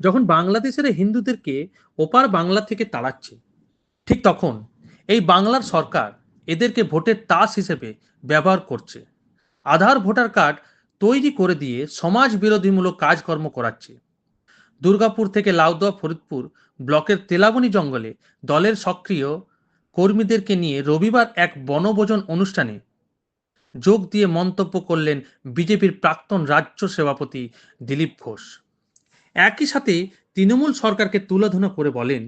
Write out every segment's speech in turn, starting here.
যখন বাংলাদেশের হিন্দুদেরকে ওপার বাংলা থেকে তাড়াচ্ছে, ঠিক তখন এই বাংলার সরকার এদেরকে ভোটের তাস হিসেবে ব্যবহার করছে। আধার, ভোটার কার্ড তৈরি করে দিয়ে সমাজ বিরোধীমূলক কাজকর্ম করাচ্ছে। দুর্গাপুর থেকে লাউদোয়া ফরিদপুর ব্লকের তেলাবনি জঙ্গলে দলের সক্রিয় কর্মীদেরকে নিয়ে রবিবার এক বনভোজন অনুষ্ঠানে যোগ দিয়ে মন্তব্য করলেন বিজেপির প্রাক্তন রাজ্য সভাপতি দিলীপ ঘোষ। একই সাথে তৃণমূল সরকারকে তুলোধনা করে বলেন,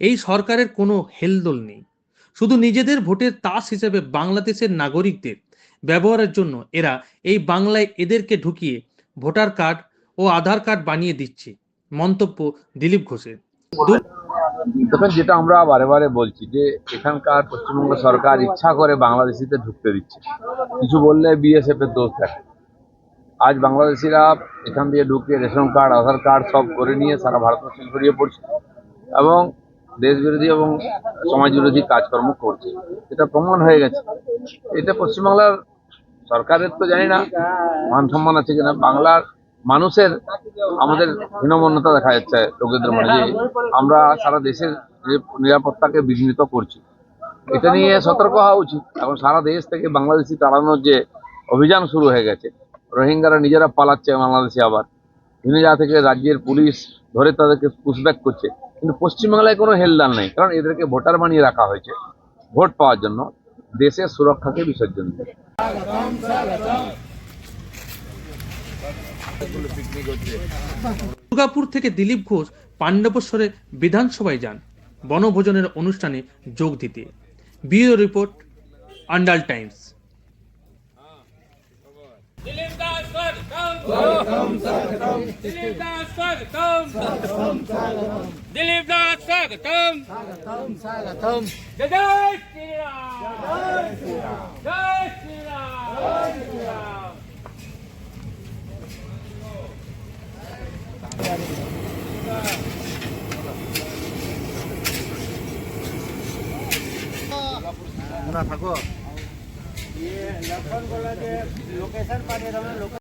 এই সরকারের কোনো হেলদোল নেই। শুধু নিজেদের ভোটের তাস হিসেবে বাংলাদেশের নাগরিকদের ব্যবহারের জন্য এরা এই বাংলায় এদেরকে ঢুকিয়ে ভোটার কার্ড ও আধার কার্ড বানিয়ে দিচ্ছে, মন্তব্য দিলীপ ঘোষের। দেখুন, যেটা আমরা বারে বারে বলছি যে এখানকার পশ্চিমবঙ্গ সরকার ইচ্ছা করে বাংলাদেশিতে ঢুকতে দিচ্ছে। কিছু বললে বিএসএফ এর দোষ থাকে। আজ বাংলাদেশিরা এখান দিয়ে ঢুকে রেশন কার্ড, আধার কার্ড সব করে নিয়ে সারা ভারতবর্ষে ছড়িয়ে পড়ছে এবং দেশ বিরোধী এবং সমাজ বিরোধী কাজকর্ম করছে। এটা প্রমাণ হয়ে গেছে। এটা পশ্চিমবাংলার সরকারের তো জানি না, মান সম্মান আছে কিনা। বাংলার মানুষের আমাদের হীনমন্যতা দেখা যাচ্ছে লোকেদের মনে যে আমরা সারা দেশের নিরাপত্তাকে বিঘ্নিত করছি, এটা নিয়ে সতর্ক হওয়া উচিত। এখন সারা দেশ থেকে বাংলাদেশি তাড়ানোর যে অভিযান শুরু হয়ে গেছে রোহিঙ্গারা নিজেরা পালাচ্ছে বাংলাদেশে আবার। বিভিন্ন জায়গা থেকে রাজ্যের পুলিশ ধরে তাদেরকে পুশব্যাক করছে। কিন্তু পশ্চিমবাংলায় কোনো হেলদাল নেই, কারণ এদেরকে ভোটার বানিয়ে রাখা হয়েছে। ভোট পাওয়ার জন্য দেশের সুরক্ষাকে বিসর্জন দিয়ে দুর্গাপুর থেকে দিলীপ ঘোষ পাণ্ডবেশ্বরে বিধানসভায় যান। বনভোজনের অনুষ্ঠানে যোগ দিতে। Bureau report, Andal times. స్వాగతం స్వాగతం దిలీప్ దాస్ స్వాగతం స్వాగతం స్వాగతం దిలీప్ దాస్ స్వాగతం స్వాగతం స్వాగతం జై శ్రీరామ్ జై శ్రీరామ్ జై శ్రీరామ్ జై శ్రీరామ్ থাকো লোকেশন পাঠিয়ে দেবেন